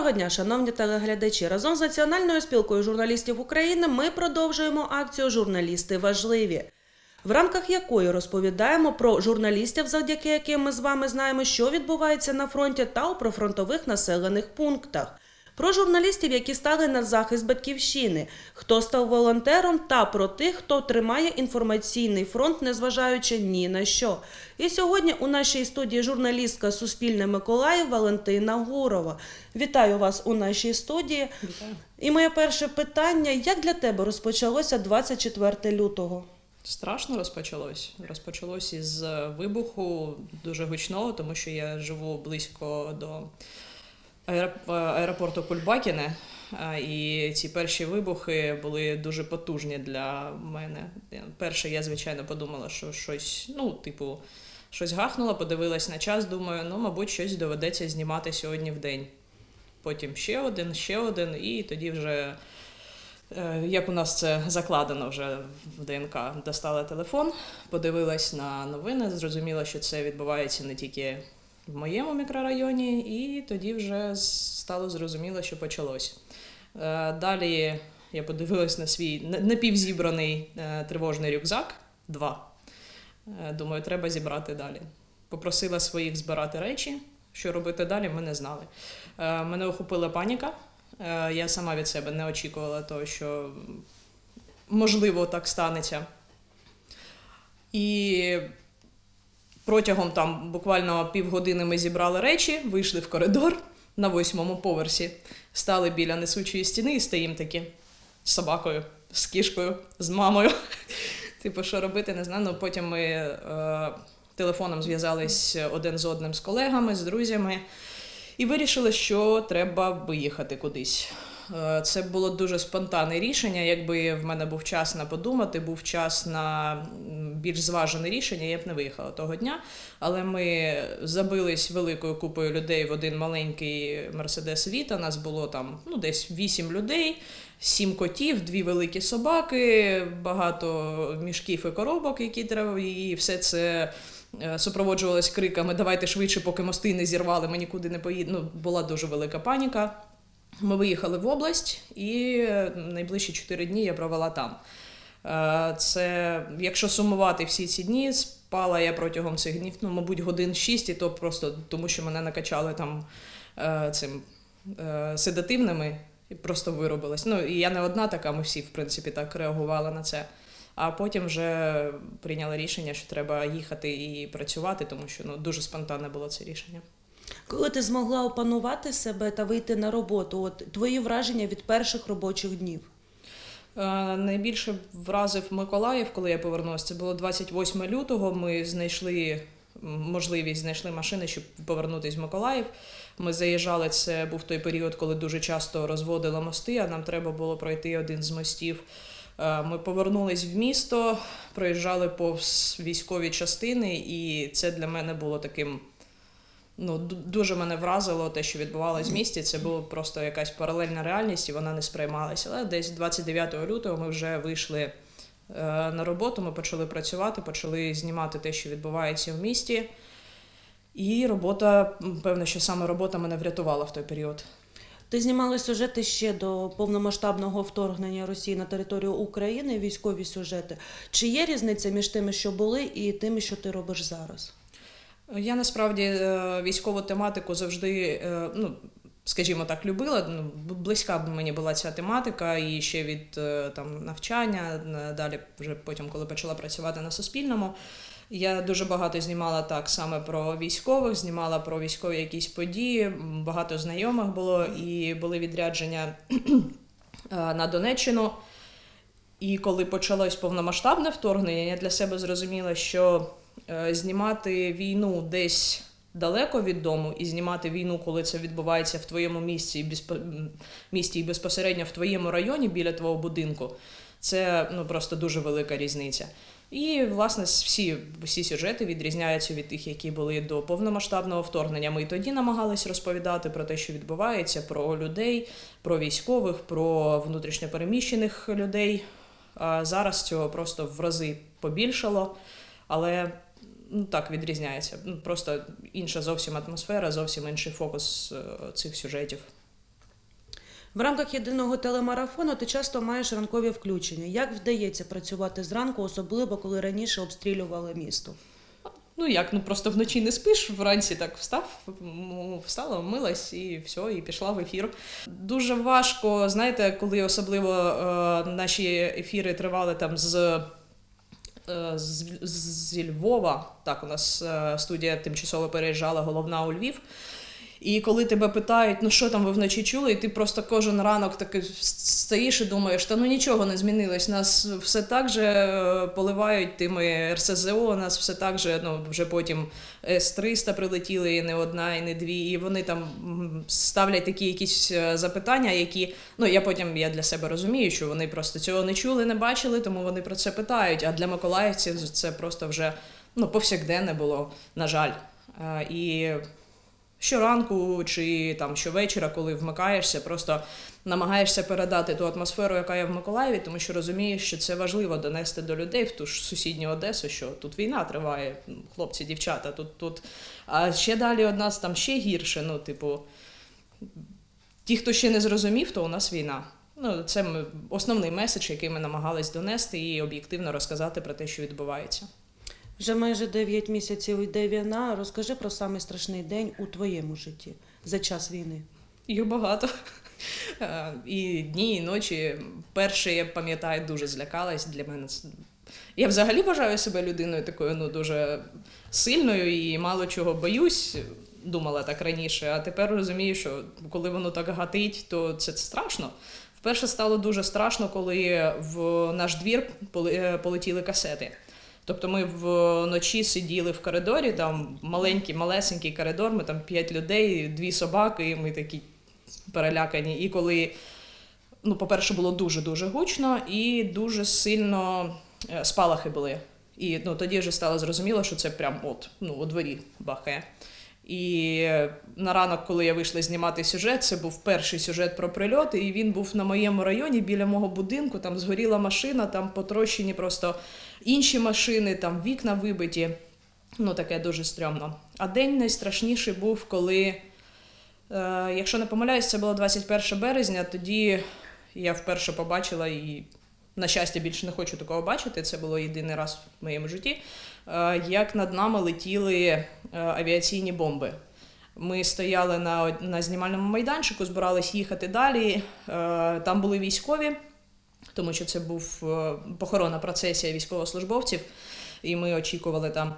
Доброго дня, шановні телеглядачі. Разом з Національною спілкою журналістів України ми продовжуємо акцію Журналісти важливі, в рамках якої розповідаємо про журналістів, завдяки яким ми з вами знаємо, що відбувається на фронті та у прифронтових населених пунктах. Про журналістів, які стали на захист батьківщини, хто став волонтером, та про тих, хто тримає інформаційний фронт, незважаючи ні на що. І сьогодні у нашій студії журналістка Суспільне Миколаїв Валентина Гурова. Вітаю вас у нашій студії. Вітаю. І моє перше питання: як для тебе розпочалося 24 лютого? Страшно розпочалось. Розпочалось із е, вибуху дуже гучного, тому що я живу близько до аеропорту Кульбакіне. І ці перші вибухи були дуже потужні для мене. Перше, я звичайно подумала, що щось, ну, типу, щось гахнуло, подивилась на час, думаю, ну, мабуть, щось доведеться знімати сьогодні в день. Потім ще один, ще один, і тоді вже Е, Як у нас це закладено вже в ДНК, достала телефон, подивилась на новини, зрозуміла, що це відбувається не тільки в моєму мікрорайоні, і тоді вже стало зрозуміло, що почалось. Е, Далі я подивилась на свій напівзібраний е, тривожний рюкзак. Два. Е, Думаю, треба зібрати далі. Попросила своїх збирати речі. Що робити далі, ми не знали. Мене охопила паніка. Я сама від себе не очікувала того, що можливо так станеться. І протягом там буквально півгодини ми зібрали речі, вийшли в коридор на восьмому поверсі, стали біля несучої стіни і стоїмо такі з собакою, з кішкою, з мамою. Типу, що робити, не знаю. Ну, потім ми е, телефоном зв'язались один з одним з колегами, з друзями. І вирішили, що треба виїхати кудись. Е, Це було дуже спонтанне рішення. Якби в мене був час на подумати, був час на більш зважене рішення, я б не виїхала того дня. Але ми забились великою купою людей в один маленький Мерседес Віта. Нас було там ну, десь вісім людей, сім котів, дві великі собаки, багато мішків і коробок, які треба, і все це е, супроводжувалось криками Давайте швидше, поки мости не зірвали, ми нікуди не поїдемо. Ну, була дуже велика паніка. Ми виїхали в область, і найближчі чотири дні я провела там. Е, Це, якщо сумувати всі ці дні, спала я протягом цих днів, ну, мабуть, годин шість, і то просто тому, що мене накачали там е, цим е, седативними, і просто виробилась. Ну, і я не одна така, ми всі, в принципі, так реагували на це. А потім вже прийняли рішення, що треба їхати і працювати, тому що ну, дуже спонтанне було це рішення. Коли ти змогла опанувати себе та вийти на роботу, от твої враження від перших робочих днів? Е, Найбільше вразив Миколаїв, коли я повернулася. Це було 28 лютого. Ми знайшли можливість, знайшли машини, щоб повернутися в Миколаїв. Ми заїжджали. Це був той період, коли дуже часто розводили мости, а нам треба було пройти один з мостів. Е, Ми повернулись в місто, проїжджали повз військові частини, і це для мене було таким. Ну, дуже мене вразило те, що відбувалося в місті. Це була просто якась паралельна реальність, і вона не сприймалася. Але десь 29 лютого ми вже вийшли е, на роботу, ми почали працювати, почали знімати те, що відбувається в місті. І робота, певно, що саме робота мене врятувала в той період. Ти знімала сюжети ще до повномасштабного вторгнення Росії на територію України, військові сюжети. Чи є різниця між тими, що були, і тими, що ти робиш зараз? Я насправді е, військову тематику завжди, е, ну скажімо так, любила. Ну, близька б мені була ця тематика, і ще від е, там навчання, далі вже потім, коли почала працювати на Суспільному. Я дуже багато знімала так саме про військових, знімала про військові якісь події. Багато знайомих було і були відрядження на Донеччину. І коли почалось повномасштабне вторгнення, я для себе зрозуміла, що знімати війну десь далеко від дому, і знімати війну, коли це відбувається в твоєму місці і безпо- місті і безпосередньо в твоєму районі біля твого будинку, це ну просто дуже велика різниця. І власне всі, всі сюжети відрізняються від тих, які були до повномасштабного вторгнення. Ми тоді намагались розповідати про те, що відбувається, про людей, про військових, про внутрішньопереміщених людей. А зараз цього просто в рази побільшало, але ну, так відрізняється. Ну, Просто інша зовсім атмосфера, зовсім інший фокус е, цих сюжетів. В рамках єдиного телемарафону ти часто маєш ранкові включення. Як вдається працювати зранку, особливо коли раніше обстрілювали місто? Ну як, ну просто вночі не спиш, вранці так встав, встала, вмилась і все, і пішла в ефір. Дуже важко, знаєте, коли особливо е, наші ефіри тривали там з. Е, з- Львова, так, у нас е, студія тимчасово переїжджала головна у Львів. І коли тебе питають, ну що там ви вночі чули, і ти просто кожен ранок таки стоїш і думаєш, та ну нічого не змінилось. Нас все так же е, поливають тими РСЗО, нас все так же, ну вже потім С-300 прилетіли, і не одна, і не дві. І вони там ставлять такі якісь е, запитання, які ну я потім я для себе розумію, що вони просто цього не чули, не бачили, тому вони про це питають. А для миколаївців це просто вже ну повсякденне було, на жаль. Е, І щоранку чи там щовечора, коли вмикаєшся, просто намагаєшся передати ту атмосферу, яка є в Миколаєві, тому що розумієш, що це важливо донести до людей в ту ж сусідню Одесу, що тут війна триває, ну, хлопці, дівчата, тут тут. А ще далі од нас там ще гірше. Ну, типу, ті, хто ще не зрозумів, то у нас війна. Ну, це основний меседж, який ми намагались донести і об'єктивно розказати про те, що відбувається. Вже майже 9 місяців йде війна. Розкажи про самий страшний день у твоєму житті за час війни. Їх багато. Е, І дні, і ночі. Перше, я пам'ятаю, дуже злякалась для мене. Я взагалі вважаю себе людиною такою ну, дуже сильною і мало чого боюсь. Думала так раніше, а тепер розумію, що коли воно так гатить, то це страшно. Вперше стало дуже страшно, коли в наш двір полетіли касети. Тобто ми вночі сиділи в коридорі, там маленький, малесенький коридор, ми там п'ять людей, дві собаки, і ми такі перелякані. І коли, ну, по-перше, було дуже-дуже гучно і дуже сильно е, спалахи були. І ну, тоді вже стало зрозуміло, що це прям от, ну, у дворі бахає. І на ранок, коли я вийшла знімати сюжет, це був перший сюжет про прильоти, і він був на моєму районі біля мого будинку. Там згоріла машина, там потрощені просто інші машини, там вікна вибиті. Ну, таке дуже стрьомно. А день найстрашніший був, коли, е, якщо не помиляюсь, це було 21 березня, тоді я вперше побачила і, на щастя, більше не хочу такого бачити. Це було єдиний раз в моєму житті, е, як над нами летіли е, авіаційні бомби. Ми стояли на, на знімальному майданчику, збирались їхати далі. Е, Там були військові, тому що це був похоронна процесія військовослужбовців, і ми очікували там,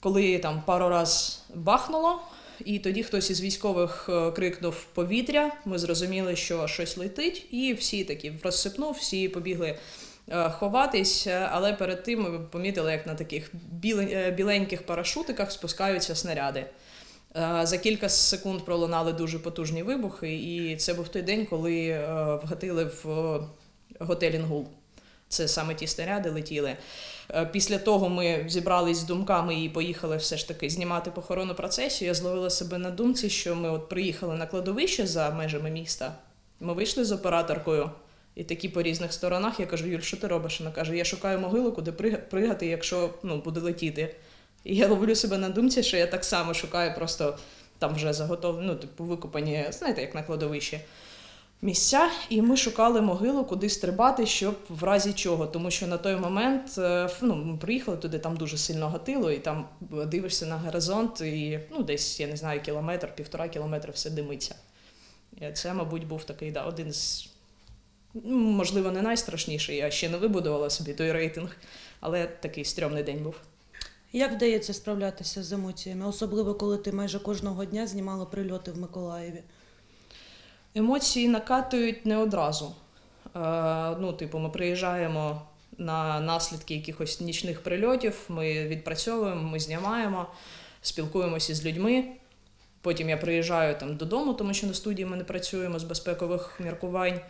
коли там пару раз бахнуло, і тоді хтось із військових е, крикнув повітря. Ми зрозуміли, що щось летить, і всі такі розсипнув, всі побігли е, ховатись. Але перед тим ми помітили, як на таких е, біленьких парашутиках спускаються снаряди. За кілька секунд пролунали дуже потужні вибухи, і це був той день, коли вгатили в е, готель Інгул. Це саме ті снаряди летіли. Е, Після того ми зібрались з думками і поїхали все ж таки знімати похоронну процесію. Я зловила себе на думці, що ми от приїхали на кладовище за межами міста. Ми вийшли з операторкою, і такі по різних сторонах. Я кажу, Юль, що ти робиш? Вона каже, я шукаю могилу, куди пригати, якщо ну, буде летіти. І я ловлю себе на думці, що я так само шукаю просто там вже заготовлені, ну, типу, викопані, знаєте, як на кладовищі місця, і ми шукали могилу, куди стрибати, щоб в разі чого. Тому що на той момент е, ну, ми приїхали туди, там дуже сильно гатило, і там е, дивишся на горизонт, і ну, десь, я не знаю, кілометр, півтора кілометра все димиться. Це, мабуть, був такий да, один з. ну, Можливо, не найстрашніший, я ще не вибудувала собі той рейтинг, але такий стрьомний день був. Як вдається справлятися з емоціями, особливо коли ти майже кожного дня знімала прильоти в Миколаєві? Емоції накатують не одразу. Е, ну, типу, ми приїжджаємо на наслідки якихось нічних прильотів, ми відпрацьовуємо, ми знімаємо, спілкуємося з людьми. Потім я приїжджаю там додому, тому що на студії ми не працюємо з безпекових міркувань.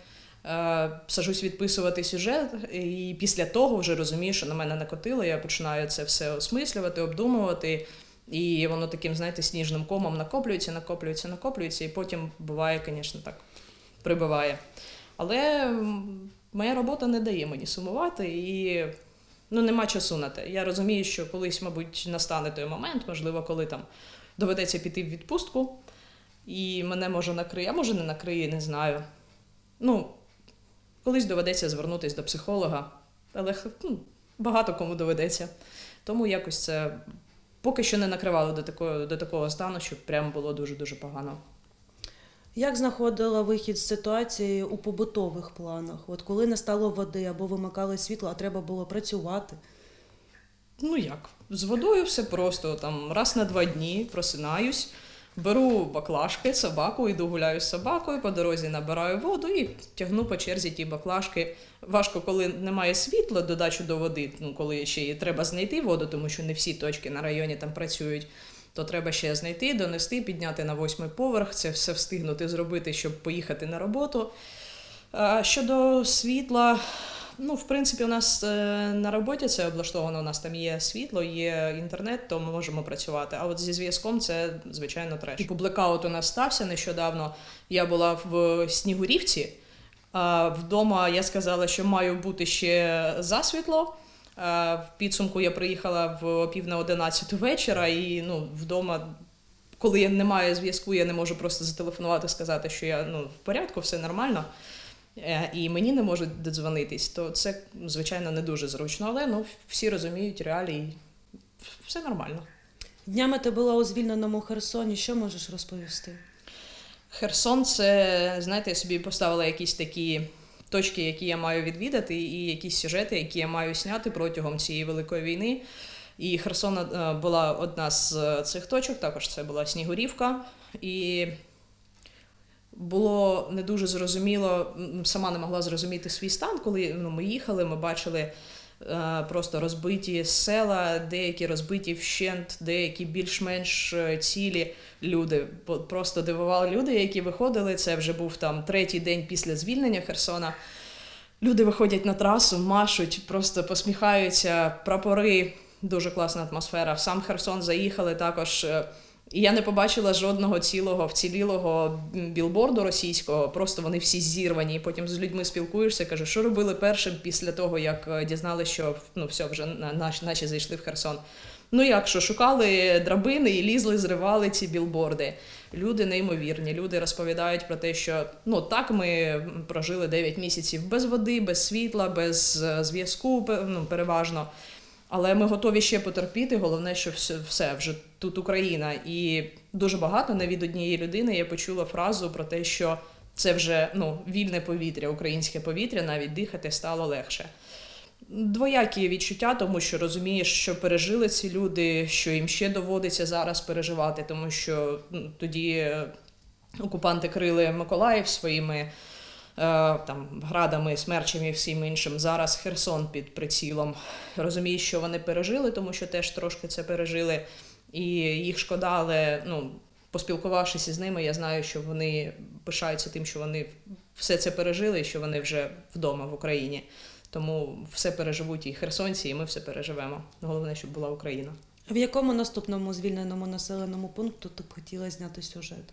Е, сажусь відписувати сюжет, і після того вже розумію, що на мене накотило. Я починаю це все осмислювати, обдумувати. І воно таким, знаєте, сніжним комом накоплюється, накоплюється, накоплюється, і потім буває, звісно, так прибиває. Але моя робота не дає мені сумувати і ну, нема часу на те. Я розумію, що колись, мабуть, настане той момент, можливо, коли там доведеться піти в відпустку, і мене може накриє, а може не накриє, не знаю. Ну, колись доведеться звернутися до психолога, але ну, багато кому доведеться. Тому якось це поки що не накривало до такого, до такого стану, щоб прям було дуже-дуже погано. Як знаходила вихід з ситуації у побутових планах? От коли не стало води або вимикали світло, а треба було працювати? Ну як? З водою все просто. Там раз на два дні просинаюсь, беру баклажки, собаку, йду гуляю з собакою, по дорозі набираю воду і тягну по черзі ті баклажки. Важко, коли немає світла, додачу до води, ну коли ще і треба знайти воду, тому що не всі точки на районі там працюють. То треба ще знайти, донести, підняти на восьмий поверх, це все встигнути зробити, щоб поїхати на роботу. Щодо світла, ну, в принципі, у нас е, на роботі це облаштовано. У нас там є світло, є інтернет, то ми можемо працювати. А от зі зв'язком це звичайно треш. Типу блекаут у нас стався нещодавно. Я була в Снігурівці. А вдома я сказала, що маю бути ще засвітло. В підсумку я приїхала в пів на одинадцяту вечора, і ну, вдома, коли я немає зв'язку, я не можу просто зателефонувати, сказати, що я ну, в порядку, все нормально. Е, І мені не можуть додзвонитись, то це, звичайно, не дуже зручно, але ну, всі розуміють реалії. Все нормально. Днями ти була у звільненому Херсоні. Що можеш розповісти? Херсон, це, знаєте, я собі поставила якісь такі точки, які я маю відвідати, і якісь сюжети, які я маю зняти протягом цієї великої війни. І Херсон е, була одна з е, цих точок, також це була Снігурівка. І було не дуже зрозуміло, сама не могла зрозуміти свій стан, коли ну, ми їхали, ми бачили е, просто розбиті села, деякі розбиті вщент, деякі більш-менш е, цілі люди. Просто дивували люди, які виходили. Це вже був там третій день після звільнення Херсона. Люди виходять на трасу, машуть, просто посміхаються, прапори, дуже класна атмосфера. В сам Херсон заїхали також. І я не побачила жодного цілого вцілілого білборду російського. Просто вони всі зірвані. І потім з людьми спілкуєшся. кажу, що робили першим після того, як е, дізналися, що ну все вже на- наші, наші зайшли в Херсон. Ну як що, шукали драбини і лізли, зривали ці білборди. Люди неймовірні. Люди розповідають про те, що ну так ми прожили 9 місяців без води, без світла, без е, зв'язку, ну, переважно. Але ми готові ще потерпіти. Головне, що все, все вже тут Україна. І дуже багато не від однієї людини я почула фразу про те, що це вже ну, вільне повітря, українське повітря, навіть дихати стало легше. Двоякі відчуття, тому що розумієш, що пережили ці люди, що їм ще доводиться зараз переживати, тому що ну, тоді е, окупанти крили Миколаїв своїми там градами, смерчами і всім іншим. Зараз Херсон під прицілом. Розумієш, що вони пережили, тому що теж трошки це пережили, і їх шкода, але ну, поспілкувавшись із ними, я знаю, що вони пишаються тим, що вони все це пережили, і що вони вже вдома в Україні. Тому все переживуть і херсонці, і ми все переживемо. Головне, щоб була Україна. В якому наступному звільненому населеному пункту ти б хотіла зняти сюжет?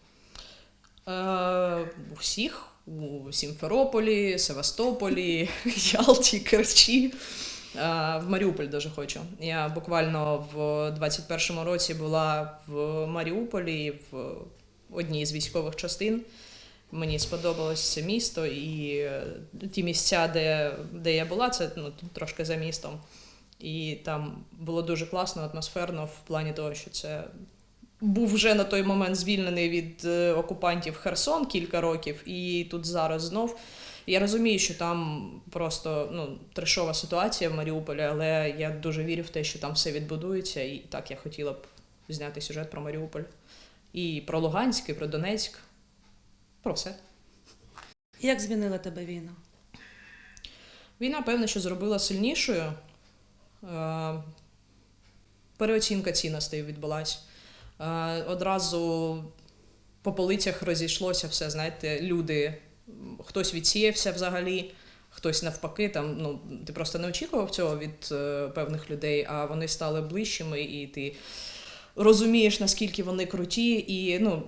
Е, у всіх у Сімферополі, Севастополі, Ялті, Керчі. В Маріуполь дуже хочу. Я буквально в 21-му році була в Маріуполі в одній з військових частин. Мені сподобалось це місто, і е, ті місця, де, де я була, це ну, трошки за містом. І там було дуже класно, атмосферно в плані того, що це був вже на той момент звільнений від е, окупантів Херсон кілька років, і тут зараз знов. Я розумію, що там просто ну, трешова ситуація в Маріуполі, але я дуже вірю в те, що там все відбудується, і так я хотіла б зняти сюжет про Маріуполь. І про Луганськ, і про Донецьк. Про все. Як змінила тебе війна? Війна, певно, що зробила сильнішою. Е, Переоцінка цінностей відбулась. Е, Одразу по полицях розійшлося все, знаєте, люди. Хтось відсіявся взагалі, хтось навпаки. Там, ну, ти просто не очікував цього від е, певних людей, а вони стали ближчими, і ти розумієш, наскільки вони круті, і ну,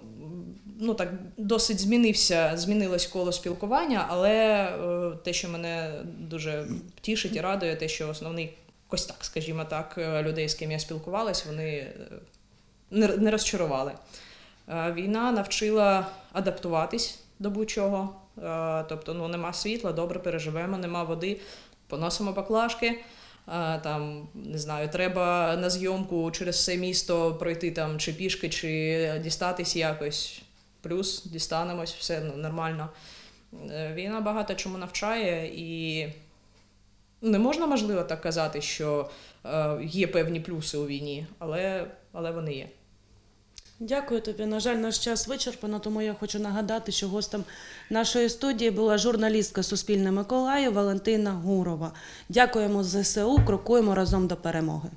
ну так досить змінився, змінилось коло спілкування, але е, те, що мене дуже тішить і радує, те, що основний костяк, скажімо так, е, людей, з ким я спілкувалась, вони не, розчарували. Е, Війна навчила адаптуватись до будь-чого. Е, Тобто, ну нема світла, добре переживемо, нема води, поносимо баклажки. Е, Там не знаю, треба на зйомку через все місто пройти там чи пішки, чи дістатись якось. Плюс дістанемось, все нормально. Війна багато чому навчає, і не можна, можливо, так казати, що є певні плюси у війні, але, але вони є. Дякую тобі. На жаль, наш час вичерпано, тому я хочу нагадати, що гостем нашої студії була журналістка Суспільне Миколаїв Валентина Гурова. Дякуємо ЗСУ, крокуємо разом до перемоги.